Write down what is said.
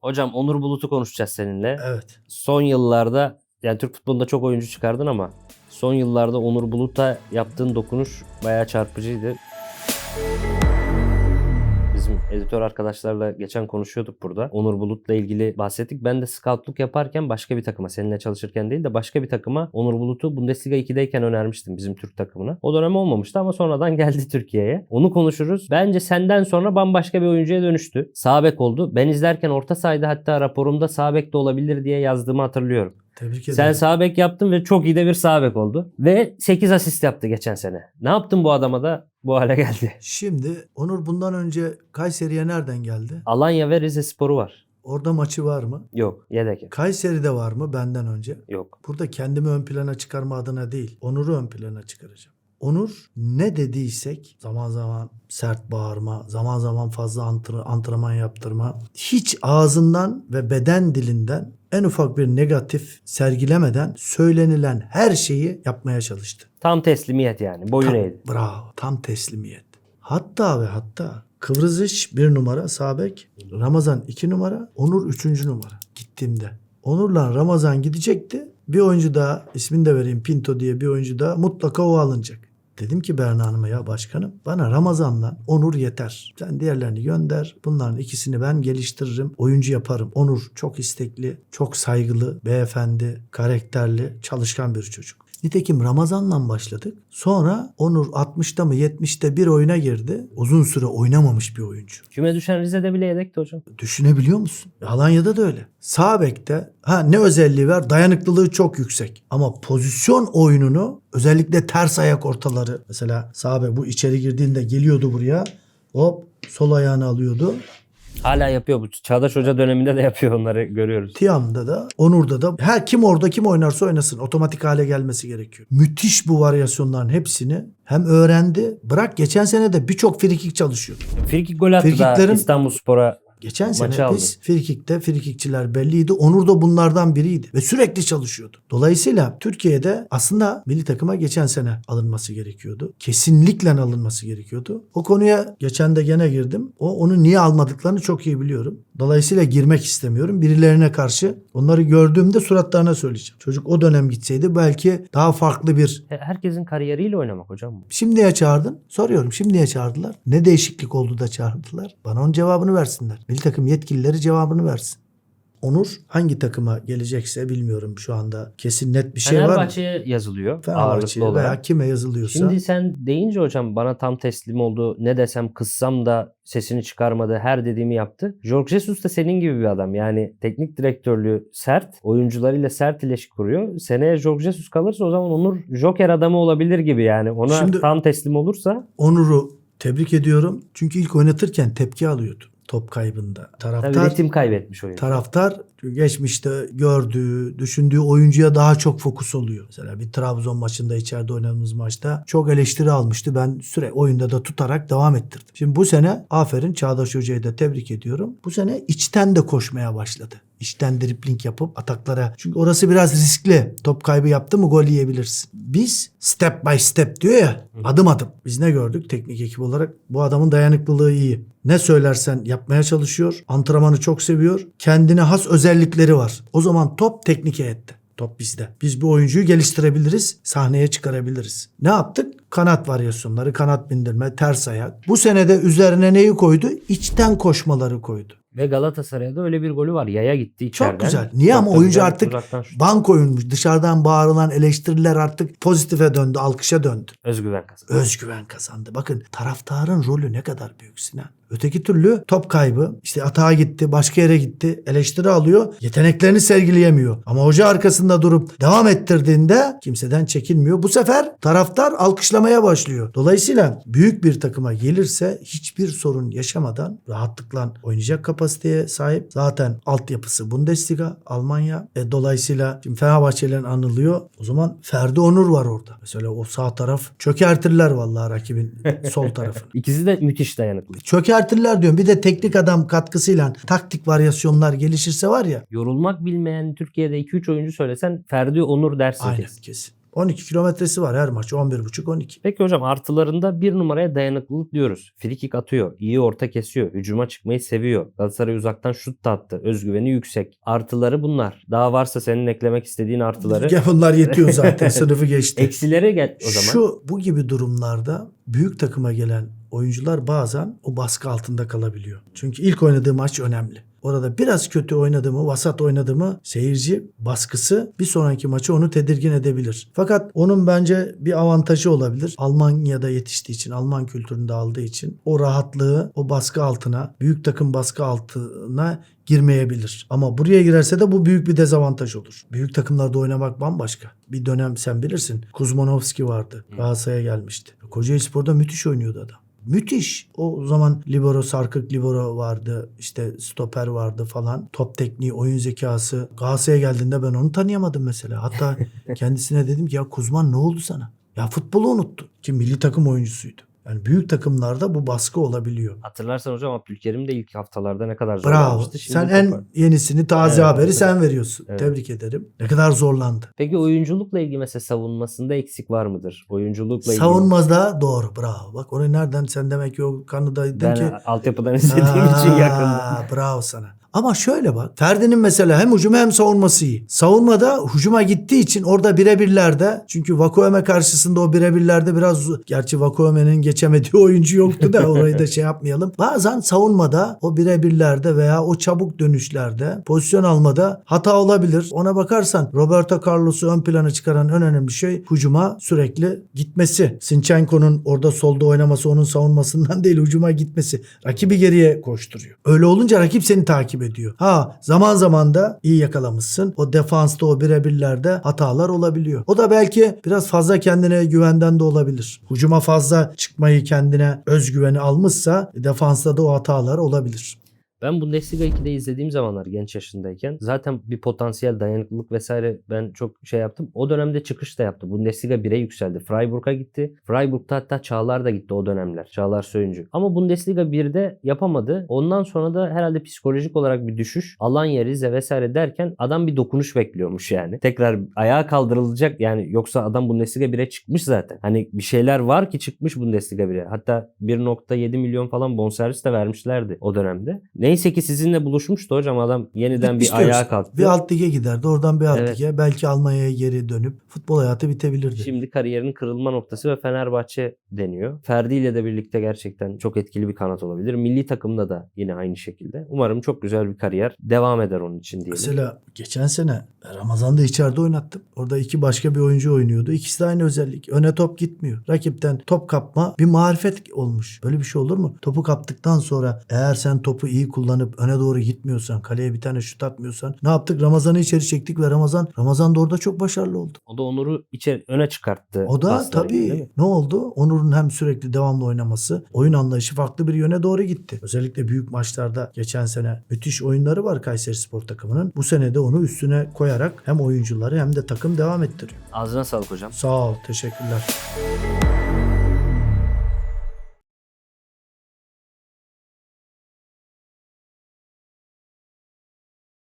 Hocam Onur Bulut'u konuşacağız seninle. Evet. Son yıllarda yani Türk futbolunda çok oyuncu çıkardın ama son yıllarda Onur Bulut'a yaptığın dokunuş bayağı çarpıcıydı. Bizim editör arkadaşlarla geçen konuşuyorduk burada. Onur Bulut'la ilgili bahsettik. Ben de scoutluk yaparken başka bir takıma, seninle çalışırken değil de başka bir takıma Onur Bulut'u Bundesliga 2'deyken önermiştim bizim Türk takımına. O dönem olmamıştı ama sonradan geldi Türkiye'ye. Onu konuşuruz. Bence senden sonra bambaşka bir oyuncuya dönüştü. Sağ bek oldu. Ben izlerken orta sahada hatta raporumda sağ bek de olabilir diye yazdığımı hatırlıyorum. Tebrik ederim. Sen sağ bek yaptın ve çok iyi de bir sağ bek oldu. Ve 8 asist yaptı geçen sene. Ne yaptın bu adama da bu hale geldi? Şimdi Onur bundan önce Kayseri'ye nereden geldi? Alanya ve Rize Sporu var. Orada maçı var mı? Yok yedek. Kayseri'de var mı benden önce? Yok. Burada kendimi ön plana çıkarma adına değil, Onur'u ön plana çıkaracağım. Onur ne dediysek zaman zaman sert bağırma, zaman zaman fazla antr- antrenman yaptırma. Hiç ağzından ve beden dilinden en ufak bir negatif sergilemeden söylenilen her şeyi yapmaya çalıştı. Tam teslimiyet yani. Boyun eğdi. Bravo. Tam teslimiyet. Hatta ve hatta Kıvrızış bir numara Sabek, Ramazan iki numara, Onur üçüncü numara gittiğimde. Onur'la Ramazan gidecekti. Bir oyuncu daha ismini de vereyim Pinto diye bir oyuncu daha mutlaka o alınacak. Dedim ki Berna Hanım'a ya başkanım bana Ramazan'la Onur yeter. Sen diğerlerini gönder. Bunların ikisini ben geliştiririm. Oyuncu yaparım. Onur çok istekli, çok saygılı, beyefendi, karakterli, çalışkan bir çocuk. Nitekim Ramazan'la başladık. Sonra Onur 60'ta mı 70'te bir oyuna girdi. Uzun süre oynamamış bir oyuncu. Küme düşen Rize'de bile yedekti hocam. Düşünebiliyor musun? Alanya'da da öyle. Sağ bekte ha ne özelliği var? Dayanıklılığı çok yüksek. Ama pozisyon oyununu özellikle ters ayak ortaları mesela sağ bek bu içeri girdiğinde geliyordu buraya. Hop sol ayağını alıyordu. Hala yapıyor bu. Çağdaş Hoca döneminde de yapıyor onları görüyoruz. Tiam'da da Onur'da da her kim orada kim oynarsa oynasın otomatik hale gelmesi gerekiyor. Müthiş bu varyasyonların hepsini hem öğrendi. Bırak geçen sene de birçok frikik çalışıyor. Frikik gol attı da Frikiklerin- İstanbul Spor'a. Geçen Maçı sene aldı. biz frikikte frikikçiler belliydi. Onur da bunlardan biriydi ve sürekli çalışıyordu. Dolayısıyla Türkiye'de aslında milli takıma geçen sene alınması gerekiyordu. Kesinlikle alınması gerekiyordu. O konuya geçen de gene girdim. O onu niye almadıklarını çok iyi biliyorum. Dolayısıyla girmek istemiyorum. Birilerine karşı onları gördüğümde suratlarına söyleyeceğim. Çocuk o dönem gitseydi belki daha farklı bir Herkesin kariyeriyle oynamak hocam bu. Şimdiye çağırdın. Soruyorum şimdiye çağırdılar. Ne değişiklik oldu da çağırdılar? Bana onun cevabını versinler. Milli takım yetkilileri cevabını versin. Onur hangi takıma gelecekse bilmiyorum şu anda. Kesin net bir şey var? Fenerbahçe'ye yazılıyor Fenerbahçe'ye olarak. veya kime yazılıyorsa. Şimdi sen deyince hocam bana tam teslim oldu. Ne desem kıssam da sesini çıkarmadı. Her dediğimi yaptı. Jorge Jesus da senin gibi bir adam. Yani teknik direktörlüğü sert. Oyuncularıyla sert ilişki kuruyor. Seneye Jorge Jesus kalırsa o zaman Onur Joker adamı olabilir gibi yani. Ona Şimdi- tam teslim olursa Onur'u tebrik ediyorum. Çünkü ilk oynatırken tepki alıyordu top kaybında. tabii Taraftar ritim kaybetmiş oyun. Taraftar geçmişte gördüğü, düşündüğü oyuncuya daha çok fokus oluyor. Mesela bir Trabzon maçında içeride oynadığımız maçta çok eleştiri almıştı. Ben süre oyunda da tutarak devam ettirdim. Şimdi bu sene aferin Çağdaş Hoca'yı da tebrik ediyorum. Bu sene içten de koşmaya başladı. İçten dripling yapıp ataklara. Çünkü orası biraz riskli. Top kaybı yaptı mı gol yiyebilirsin. Biz step by step diyor ya adım adım. Biz ne gördük teknik ekip olarak? Bu adamın dayanıklılığı iyi. Ne söylersen yapmaya çalışıyor. Antrenmanı çok seviyor. Kendine has özellikleri var. O zaman top teknik heyette. Top bizde. Biz bu oyuncuyu geliştirebiliriz, sahneye çıkarabiliriz. Ne yaptık? Kanat varyasyonları, kanat bindirme, ters ayak. Bu senede üzerine neyi koydu? İçten koşmaları koydu. Ve Galatasaray'da öyle bir golü var. Yaya gitti içeriden. Çok güzel. Niye ama oyuncu artık bank oyunmuş. Dışarıdan bağırılan eleştiriler artık pozitife döndü, alkışa döndü. özgüven kazandı. özgüven kazandı. Bakın taraftarın rolü ne kadar büyük Sinan. Öteki türlü top kaybı, işte atağa gitti, başka yere gitti, eleştiri alıyor, yeteneklerini sergileyemiyor. Ama hoca arkasında durup devam ettirdiğinde kimseden çekinmiyor. Bu sefer taraftar alkışlamaya başlıyor. Dolayısıyla büyük bir takıma gelirse hiçbir sorun yaşamadan rahatlıkla oynayacak kapasiteye sahip. Zaten altyapısı Bundesliga, Almanya. E, dolayısıyla şimdi Fenerbahçe'yle anılıyor. O zaman Ferdi Onur var orada. Mesela o sağ taraf çökertirler vallahi rakibin sol tarafını. İkisi de müthiş dayanıklı. Çökertirler diyorum. Bir de teknik adam katkısıyla taktik varyasyonlar gelişirse var ya. Yorulmak bilmeyen Türkiye'de 2-3 oyuncu söylesen Ferdi Onur dersin Aynen kesin. kesin. 12 kilometresi var her maç 11.5-12. Peki hocam artılarında bir numaraya dayanıklılık diyoruz. Frikik atıyor, iyi orta kesiyor, hücuma çıkmayı seviyor. Galatasaray uzaktan şut da attı, özgüveni yüksek. Artıları bunlar. Daha varsa senin eklemek istediğin artıları. Ya bunlar yetiyor zaten sınıfı geçti. Eksileri gel o zaman. Şu bu gibi durumlarda büyük takıma gelen oyuncular bazen o baskı altında kalabiliyor. Çünkü ilk oynadığı maç önemli. Orada biraz kötü oynadı mı, vasat oynadı mı seyirci baskısı bir sonraki maçı onu tedirgin edebilir. Fakat onun bence bir avantajı olabilir. Almanya'da yetiştiği için, Alman kültüründe aldığı için o rahatlığı o baskı altına, büyük takım baskı altına girmeyebilir. Ama buraya girerse de bu büyük bir dezavantaj olur. Büyük takımlarda oynamak bambaşka. Bir dönem sen bilirsin. Kuzmanovski vardı. Galatasaray'a gelmişti. Kocaeli Spor'da müthiş oynuyordu adam. Müthiş. O zaman libero, sarkık libero vardı. İşte stoper vardı falan. Top tekniği, oyun zekası. Galatasaray'a geldiğinde ben onu tanıyamadım mesela. Hatta kendisine dedim ki ya Kuzman ne oldu sana? Ya futbolu unuttun. Ki milli takım oyuncusuydu. Yani büyük takımlarda bu baskı olabiliyor. Hatırlarsan hocam Abdülkerim de ilk haftalarda ne kadar zorlanmıştı. Şimdi Sen en var. yenisini, taze Evet, haberi evet. sen veriyorsun. Evet. Tebrik ederim. Ne kadar zorlandı. Peki oyunculukla ilgili mesela savunmasında eksik var mıdır? Oyunculukla ilgili. Savunmada doğru. Bravo. Bak onu nereden sen demek ki o kanıdaydın Ben ki. altyapıdan izlediğim için yakın. Aa, Bravo sana. Ama şöyle bak. Ferdi'nin mesela hem hücumu hem savunması iyi. Savunmada hücuma gittiği için orada birebirlerde çünkü Vakueme karşısında o birebirlerde biraz gerçi Vakueme'nin geçemediği oyuncu yoktu da orayı da şey yapmayalım. Bazen savunmada o birebirlerde veya o çabuk dönüşlerde pozisyon almada hata olabilir. Ona bakarsan Roberto Carlos'u ön plana çıkaran en önemli şey hücuma sürekli gitmesi. Sinchenko'nun orada solda oynaması onun savunmasından değil hücuma gitmesi. Rakibi geriye koşturuyor. Öyle olunca rakip seni takip ediyor. Ha zaman zaman da iyi yakalamışsın. O defansta o birebirlerde hatalar olabiliyor. O da belki biraz fazla kendine güvenden de olabilir. Hücuma fazla çıkmayı kendine özgüveni almışsa defansta da o hatalar olabilir. Ben Bundesliga 2'de izlediğim zamanlar genç yaşındayken zaten bir potansiyel dayanıklılık vesaire ben çok şey yaptım. O dönemde çıkış da yaptı. Bundesliga 1'e yükseldi. Freiburg'a gitti. Freiburg'da hatta Çağlar da gitti o dönemler. Çağlar Söyüncü. Ama Bundesliga 1'de yapamadı. Ondan sonra da herhalde psikolojik olarak bir düşüş. Alanya, Rize vesaire derken adam bir dokunuş bekliyormuş yani. Tekrar ayağa kaldırılacak yani yoksa adam Bundesliga 1'e çıkmış zaten. Hani bir şeyler var ki çıkmış Bundesliga 1'e. Hatta 1.7 milyon falan bonservis de vermişlerdi o dönemde. Neyse ki sizinle buluşmuştu hocam adam yeniden bir ayağa kalktı. Bir alt lige giderdi. Oradan bir alt Evet. lige. Belki Almanya'ya geri dönüp futbol hayatı bitebilirdi. Şimdi kariyerinin kırılma noktası ve Fenerbahçe deniyor. Ferdi ile de birlikte gerçekten çok etkili bir kanat olabilir. Milli takımda da yine aynı şekilde. Umarım çok güzel bir kariyer devam eder onun için diyelim. Mesela geçen sene Ramazan'da içeride oynattım. Orada iki başka bir oyuncu oynuyordu. İkisi de aynı özellik. Öne top gitmiyor. Rakipten top kapma bir marifet olmuş. Böyle bir şey olur mu? Topu kaptıktan sonra eğer sen topu iyi kullanıp öne doğru gitmiyorsan, kaleye bir tane şut atmıyorsan ne yaptık? Ramazan'ı içeri çektik ve Ramazan Ramazan da orada çok başarılı oldu. O da Onur'u içeri öne çıkarttı. O da tabii ne oldu? Onur'un hem sürekli devamlı oynaması, oyun anlayışı farklı bir yöne doğru gitti. Özellikle büyük maçlarda geçen sene müthiş oyunları var Kayseri Spor takımının. Bu sene de onu üstüne koyarak hem oyuncuları hem de takım devam ettiriyor. Ağzına sağlık hocam. Sağ ol, teşekkürler.